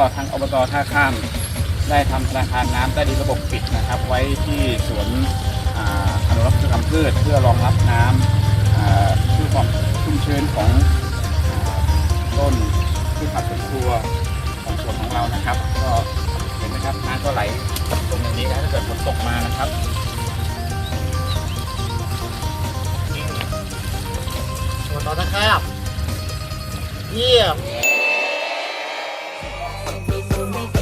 ก็ทางอบตท่าข้าม ได้ทำธนาคารน้ำใต้ดินระบบปิดนะครับ ไว้ที่สวนอนุรักษ์พืชทำพืชเพื่อรองรับน้ำเพื่อความชุ่มชื้นของอต้นพืชผักสวนครัวของสวนของเรานะครับ ก็เห็นไหมครับน้ำก็ไหลตรงนี้นะถ้าเกิดฝนตกมานะครับสวนต่อตะครับเยี่ยม Baby, baby.